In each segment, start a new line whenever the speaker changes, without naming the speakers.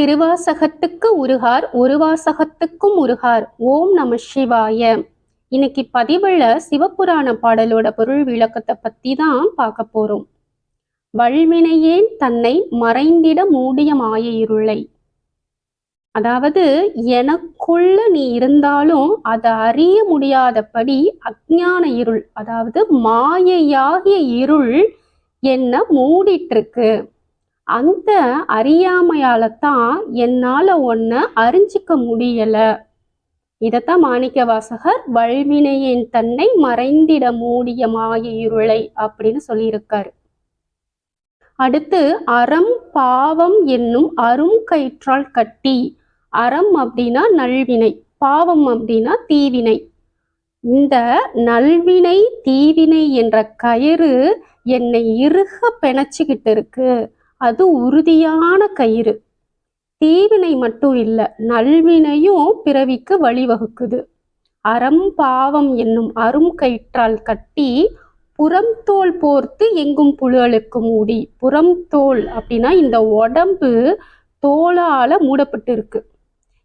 திருவாசகத்துக்கு உருகார் ஒரு வாசகத்துக்கும் உருகார். ஓம் நம சிவாய. இன்னைக்கு பதிவுல சிவபுராண பாடலோட பொருள் விளக்கத்தை பத்தி தான் பார்க்க போறோம். வல்வினையேன் தன்னை மறைந்திட மூடிய மாய இருளை. அதாவது எனக்குள்ள நீ இருந்தாலும் அதை அறிய முடியாதபடி அஜான இருள் அதாவது மாயையாகிய இருள் என்ன மூடிட்டு இருக்கு அந்த அறியாமையால தான் என்னால ஒன்ன அறிஞ்சிக்க முடியல. இதத்தான் மாணிக்க வாசகர் வல்வினையின் தன்னை மறைந்திட மூடிய மாய இருளை அப்படின்னு சொல்லியிருக்காரு. அடுத்து அறம் பாவம் என்னும் அரும் கயிற்றால் கட்டி அறம் அப்படின்னா நல்வினை பாவம் அப்படின்னா தீவினை. இந்த நல்வினை தீவினை என்ற கயிறு என்னை இறுக பிணைச்சிக்கிட்டு இருக்கு. அது உறுதியான கயிறு. தீவினை மட்டும் இல்லை நல்வினையும் பிறவிக்கு வழிவகுக்குது. அறம் பாவம் என்னும் அரும் கயிற்றால் கட்டி புறம் தோல் போர்த்து எங்கும் புழுகளுக்கு மூடி. புறம் தோல் அப்படின்னா இந்த உடம்பு தோலால மூடப்பட்டு இருக்கு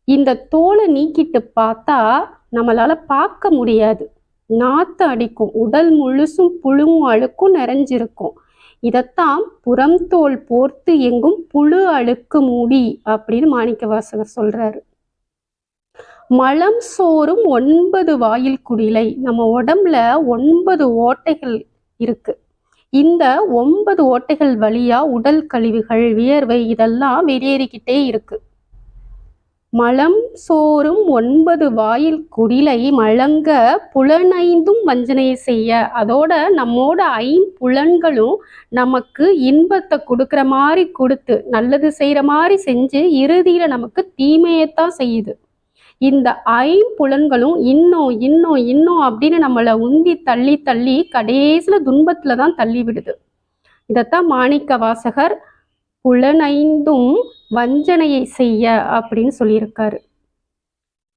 இந்த தோலை நீக்கிட்டு பார்த்தா நம்மளால பார்க்க முடியாது. நாத்து அடிக்கும் உடல் முழுசும் புழுவும் அழுக்கும் நிறைஞ்சிருக்கும். இதைத்தான் புறம் தோல் போர்த்து எங்கும் புழு அழுக்கு மூடி அப்படின்னு மாணிக்க வாசகர் சொல்றாரு. மலம் சோறும் ஒன்பது வாயில் குடிலை. நம்ம உடம்புல ஒன்பது ஓட்டைகள் இருக்கு. இந்த ஒன்பது ஓட்டைகள் வழியா உடல் கழிவுகள் வியர்வை இதெல்லாம் வெளியேறிக்கிட்டே இருக்கு. மலம் சோறும் ஒன்பது வாயில் குடிலை மழங்க புலனைந்தும் வஞ்சனையை செய்ய. அதோட நம்மோட ஐம்புலன்களும் நமக்கு இன்பத்தை கொடுக்குற மாதிரி கொடுத்து நல்லது செய்கிற மாதிரி செஞ்சு இறுதியில் நமக்கு தீமையைத்தான் செய்யுது. இந்த ஐம்புலன்களும் இன்னும் இன்னும் இன்னும் அப்படின்னு நம்மளை உந்தி தள்ளி தள்ளி கடைசியில் துன்பத்தில் தான் தள்ளி விடுது. இதைத்தான் மாணிக்க வாசகர் புலனைந்தும் வஞ்சனையை செய்ய அப்படின்னு சொல்லியிருக்காரு.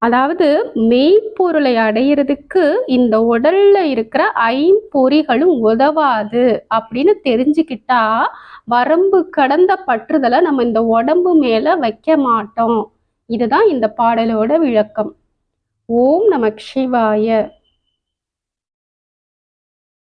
அதாவது மெய்ப்பொருளை அடையிறதுக்கு இந்த உடல்ல இருக்கிற ஐம்பொறிகளும் உதவாது அப்படின்னு தெரிஞ்சுக்கிட்டா வரம்பு கடந்த பற்றுதலை நம்ம இந்த உடம்பு மேல வைக்க மாட்டோம். இதுதான் இந்த பாடலோட விளக்கம். ஓம் நமக் சிவாய.